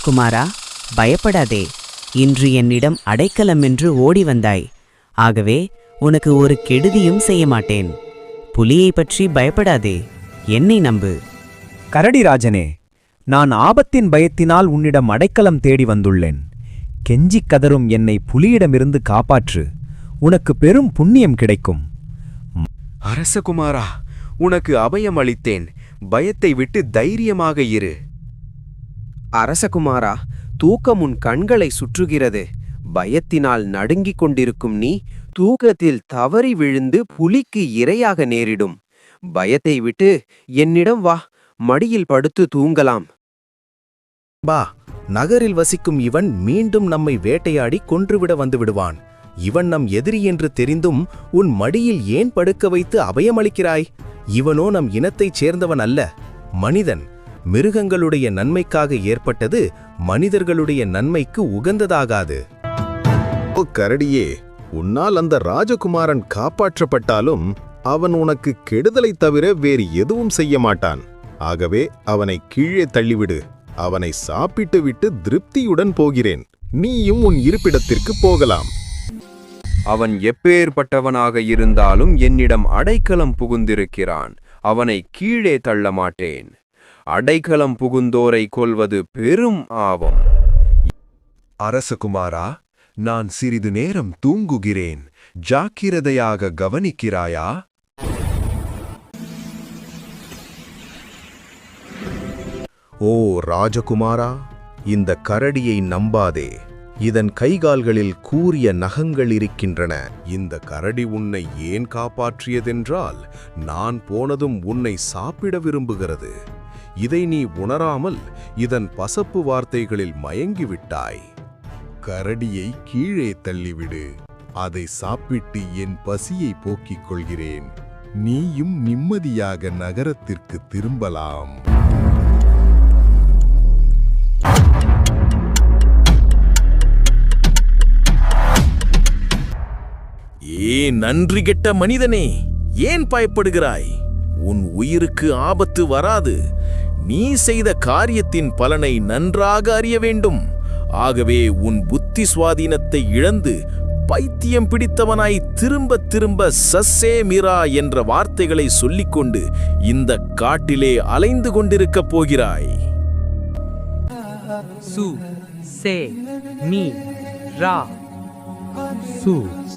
அரசகுமாரா பயப்படாதே. இன்று என்னிடம் அடைக்கலம் என்று ஓடி வந்தாய். ஆகவே உனக்கு ஒரு கெடுதியும் செய்ய மாட்டேன். புலியை பற்றி பயப்படாதே. என்னை நம்பு. கரடிராஜனே நான் ஆபத்தின் பயத்தினால் உன்னிடம் அடைக்கலம் தேடி வந்துள்ளேன். கெஞ்சிக் கதரும் என்னை புலியிடமிருந்து காப்பாற்று. உனக்கு பெரும் புண்ணியம் கிடைக்கும். அரசகுமாரா உனக்கு அபயம் அளித்தேன் பயத்தை விட்டு தைரியமாக இரு. அரசகுமாரா தூக்கம் உன் கண்களை சுற்றுகிறது. பயத்தினால் நடுங்கிக் கொண்டிருக்கும் நீ தூக்கத்தில் தவறி விழுந்து புலிக்கு இரையாக நேரிடும். பயத்தை விட்டு என்னிடம் வா மடியில் படுத்து தூங்கலாம். பா நகரில் வசிக்கும் இவன் மீண்டும் நம்மை வேட்டையாடி கொன்றுவிட வந்து விடுவான் இவன் நம் எதிரி என்று தெரிந்தும் உன் மடியில் ஏன் படுக்க வைத்து அபயமளிக்கிறாய்? இவனோ நம் இனத்தைச் சேர்ந்தவன் அல்ல. மனிதன் மிருகங்களுடைய நன்மைக்காக ஏற்பட்டது மனிதர்களுடைய நன்மைக்கு உகந்ததாகாது. ஓ கரடியே உன்னால் அந்த ராஜகுமாரன் காப்பாற்றப்பட்டாலும் அவன் உனக்கு கெடுதலைத் தவிர வேறு எதுவும் செய்ய மாட்டான். ஆகவே அவனை கீழே தள்ளிவிடு. அவனை சாப்பிட்டு விட்டு திருப்தியுடன் போகிறேன். நீயும் உன் இருப்பிடத்திற்கு போகலாம். அவன் எப்பேற்பட்டவனாக இருந்தாலும் என்னிடம் அடைக்கலம் புகுந்திருக்கிறான். அவனை கீழே தள்ள மாட்டேன் அடைக்கலம் புகுந்தோரை கொல்வது பெரும் ஆபம் அரசகுமாரா நான் சிறிது நேரம் தூங்குகிறேன். ஜாக்கிரதையாக கவனிக்கிறாயா? ஓ ராஜகுமாரா இந்த கரடியை நம்பாதே. இதன் கைகால்களில் கூரிய நகங்கள் இருக்கின்றன. இந்த கரடி உன்னை ஏன் காப்பாற்றியதென்றால் நான் போனதும் உன்னை சாப்பிட விரும்புகிறது. இதை நீ உணராமல் இதன் பசப்பு வார்த்தைகளில் மயங்கிவிட்டாய். கரடியை கீழே தள்ளிவிடு. அதை சாப்பிட்டு என் பசியை போக்கிக் கொள்கிறேன். நீயும் நிம்மதியாக நகரத்திற்கு திரும்பலாம். ஏ நன்றி கெட்ட மனிதனே ஏன் பயப்படுகிறாய்? உன் உயிருக்கு ஆபத்து வராது. நீ செய்த காரியத்தின் பலனை நன்றாக அறிய வேண்டும். ஆகவே உன் புத்தி சுவாதீனத்தை இழந்து பைத்தியம் பிடித்தவனாய் திரும்ப திரும்ப சஸ்ஸே மிரா என்ற வார்த்தைகளை சொல்லிக்கொண்டு இந்த காட்டிலே அலைந்து கொண்டிருக்கப் போகிறாய். சு சே மீ ரா சு.